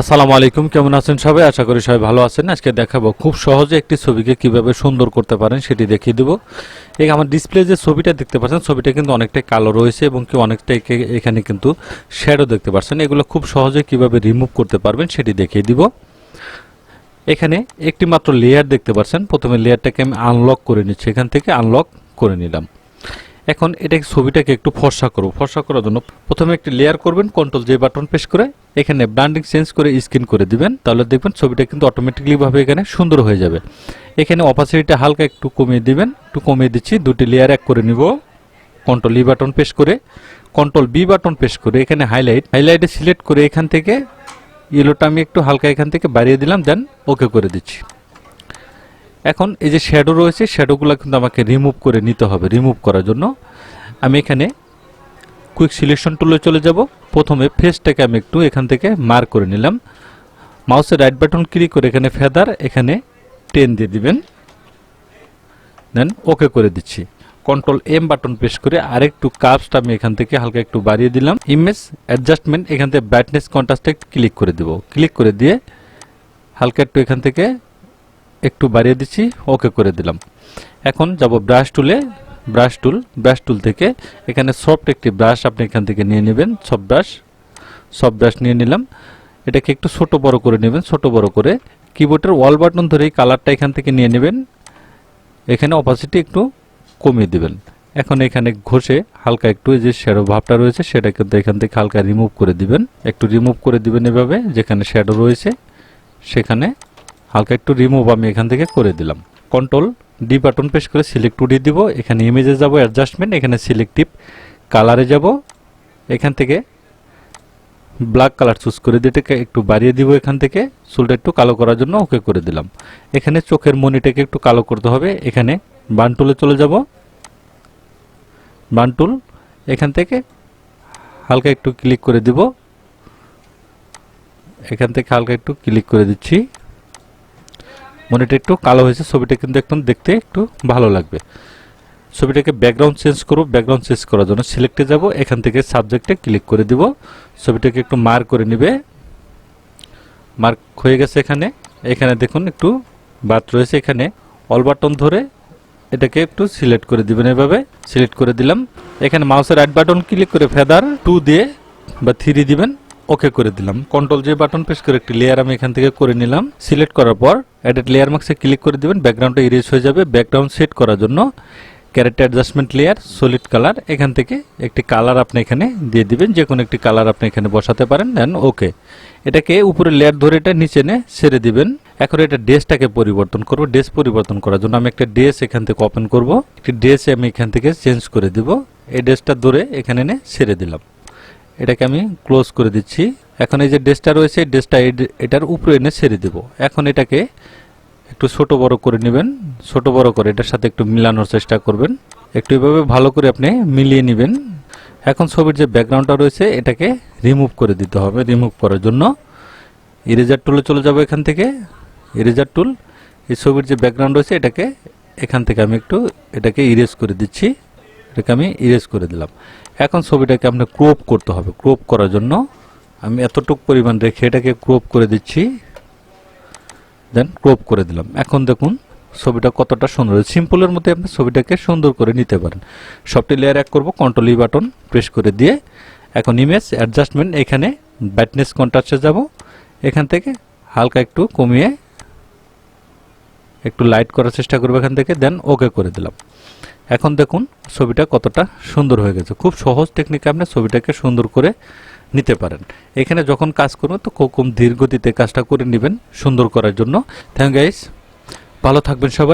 আসসালামু আলাইকুম, কেমন আছেন সবাই? আশা করি সবাই ভালো আছেন। আজকে দেখাবো খুব সহজে একটি ছবিকে কীভাবে সুন্দর করতে পারেন সেটি দেখিয়ে দেবো। এই আমার ডিসপ্লে যে ছবিটা দেখতে পাচ্ছেন, ছবিটা কিন্তু অনেকটাই কালো রয়েছে এবং কি অনেকটাই এখানে কিন্তু শ্যাডো দেখতে পাচ্ছেন। এগুলো খুব সহজে কীভাবে রিমুভ করতে পারবেন সেটি দেখিয়ে দিব। এখানে একটি মাত্র লেয়ার দেখতে পাচ্ছেন। প্রথমে লেয়ারটাকে আমি আনলক করে নিচ্ছি। এখান থেকে আনলক করে নিলাম। এখন এটা ছবিটাকে একটু ফর্সা করব। ফর্সা করার জন্য প্রথমে একটি লেয়ার করবেন কন্ট্রোল যে বাটন প্রেস করে, এখানে ব্র্যান্ডিং চেঞ্জ করে স্ক্রিন করে দিবেন। তাহলে দেখবেন ছবিটা কিন্তু অটোমেটিকলি ভাবে এখানে সুন্দর হয়ে যাবে। এখানে অপাসিটিটা হালকা একটু কমিয়ে দিবেন। একটু কমিয়ে দিচ্ছি, দুটি লেয়ার এক করে নিব। কন্ট্রোল ই বাটন প্রেস করে কন্ট্রোল বি বাটন প্রেস করে এখানে হাইলাইট হাইলাইটে সিলেক্ট করে এখান থেকে ইয়েলোটা আমি একটু হালকা এখান থেকে বাড়িয়ে দিলাম দেন ওকে করে দিচ্ছি। এখন এই যে শ্যাডো রয়েছে শ্যাডোগুলো কিন্তু আমাকে রিমুভ করে নিতে হবে রিমুভ করার জন্য। আমি এখানে কুইক সিলেকশন টুলে চলে যাব। প্রথমে ফেসটাকে আমি একটু এখান থেকে মার্ক করে নিলাম। মাউসের রাইট বাটন ক্লিক করে এখানে ফেদার এখানে টেন দিয়ে দিবেন। দেন ওকে করে দিচ্ছি। কন্ট্রোল এম বাটন প্রেস করে আরেকটু কার্ভসটা আমি এখান থেকে হালকা একটু বাড়িয়ে দিলাম। ইমেজ অ্যাডজাস্টমেন্ট এখান থেকে ব্রাইটনেস কন্ট্রাস্টে ক্লিক করে দেব। ক্লিক করে দিয়ে হালকা একটু এখান থেকে একটু বাড়িয়ে দিচ্ছি ওকে করে দিলাম। এখন যাব ব্রাশ টুলে ব্রাশ টুল ব্রাশ টুল থেকে এখানে সফট একটি ব্রাশ আপনি এখান থেকে নিয়ে নেবেন সব ব্রাশ সব ব্রাশ নিয়ে নিলাম। এটাকে একটু ছোট বড় করে নেবেন, ছোট বড় করে। কিবোর্ডের ওয়াল বাটন ধরে এই কালারটা এখান থেকে নিয়ে নেবেন। এখানে অপাসিটি একটু কমিয়ে দিবেন। এখন এখানে ঘষে হালকা একটু যে শ্যাডো ভাবটা রয়েছে সেটা কিন্তু এখান থেকে হালকা রিমুভ করে দিবেন। একটু রিমুভ করে দিবেন এভাবে, যেখানে শ্যাডো রয়েছে, সেখানে হালকা একটু রিমুভ আমি এখান থেকে করে দিলাম। কন্ট্রোল ডি বাটন প্রেস করে সিলেক্ট টু ডি দিব। এখানে ইমেজে যাব অ্যাডজাস্টমেন্ট এখানে সিলেক্টিভ কালারে যাব। এখান থেকে ব্ল্যাক কালার চুজ করে দিয়ে এটাকে একটু বাড়িয়ে দিব এখান থেকে। চুলটা একটু কালো করার জন্য ওকে করে দিলাম। এখানে চোখের মনিটাকে একটু কালো করতে হবে। এখানে বানটুলে চলে যাব। বানটুল এখান থেকে হালকা একটু ক্লিক করে দিব। এখান থেকে হালকা একটু ক্লিক করে দিচ্ছি। মনিটা একটু কালো হয়েছে, ছবিটা কিন্তু একদম দেখতে একটু ভালো লাগবে। ছবিটাকে ব্যাকগ্রাউন্ড চেঞ্জ করব ব্যাকগ্রাউন্ড চেঞ্জ করার জন্য সিলেক্টে যাব, এখান থেকে সাবজেক্টে ক্লিক করে দিব। ছবিটাকে একটু মার্ক করে নেবে। মার্ক হয়ে গেছে এখানে। এখানে দেখুন একটু বাদ রয়েছে এখানে। অল বাটন ধরে এটাকে একটু সিলেক্ট করে দিবেন এভাবে। সিলেক্ট করে দিলাম। এখানে মাউসের রাইট বাটন ক্লিক করে ফেদার টু দিয়ে বা থ্রি দিবেন। ওকে করে দিলাম। কন্ট্রোল যে বাটন প্রেস করে একটি লেয়ার আমি এখান থেকে করে নিলাম। সিলেক্ট করার পর এডিট লেয়ার মার্কসে ক্লিক করে দিবেন। ব্যাকগ্রাউন্ডটা ইরেজ হয়ে যাবে। ব্যাকগ্রাউন্ড সেট করার জন্য character adjustment layer solid colour এখান থেকে একটি কালার আপনি এখানে দিয়ে দিবেন। যে কোনো একটি কালার আপনি এখানে বসাতে পারেন। দেন ওকে এটাকে উপরে লেয়ার ধরে এটা নিচে নে ছেড়ে দিবেন। এখন এটা ড্রেসটাকে পরিবর্তন করব। ড্রেস পরিবর্তন করার জন্য আমি একটা ড্রেস এখান থেকে ওপেন করব। একটি ড্রেস আমি এখান থেকে চেঞ্জ করে দিব। এই ড্রেসটা ধরে এখানে এনে ছেড়ে দিলাম। এটাকে আমি ক্লোজ করে দিচ্ছি। এখন এই যে ড্রেসটা রয়েছে ড্রেসটা এটার উপরে এনে ছেড়ে দিব। এখন এটাকে একটু ছোট বড় করে নেবেন। ছোট বড় করে এটার সাথে একটু মিলানোর চেষ্টা করবেন। একটু এভাবে ভালো করে আপনি মিলিয়ে নেবেন। এখন ছবির যে ব্যাকগ্রাউন্ডটা রয়েছে, এটাকে রিমুভ করে দিতে হবে রিমুভ করার জন্য। ইরেজার টুলে চলে যাব এখান থেকে। ইরেজার টুল এই ছবির যে ব্যাকগ্রাউন্ড রয়েছে, এটাকে এখান থেকে আমি একটু এটাকে ইরেজ করে দিচ্ছি। এটাকে আমি ইরেজ করে দিলাম। এখন ছবিটাকে আপনি ক্রোপ করতে হবে। ক্রোপ করার জন্য আমি এতটুকু পরিমাণ রেখে এটাকে ক্রোপ করে দিচ্ছি। দেন ক্রোপ করে দিলাম। এখন দেখুন, ছবিটা কতটা সুন্দর। সিম্পলের মধ্যে আপনি ছবিটাকে সুন্দর করে নিতে পারেন। সবটি লেয়ার এক করব কন্ট্রোল ই বাটন প্রেস করে দিয়ে এখন ইমেজ অ্যাডজাস্টমেন্ট এখানে ব্রাইটনেস কন্ট্রাস্টে যাব। এখান থেকে হালকা একটু কমিয়ে একটু লাইট করার চেষ্টা করব এখান থেকে। দেন ওকে করে দিলাম। এখন দেখুন ছবিটা কতটা সুন্দর হয়ে গেছে। খুব সহজ টেকনিকে আপনি ছবিটাকে সুন্দর করে নিতে পারেন। এখানে যখন কাজ করবেন, তো খুব ধীর গতিতে কাজটা করে নেবেন সুন্দর করার জন্য। থ্যাংক গাইস ভালো থাকবেন সবাই।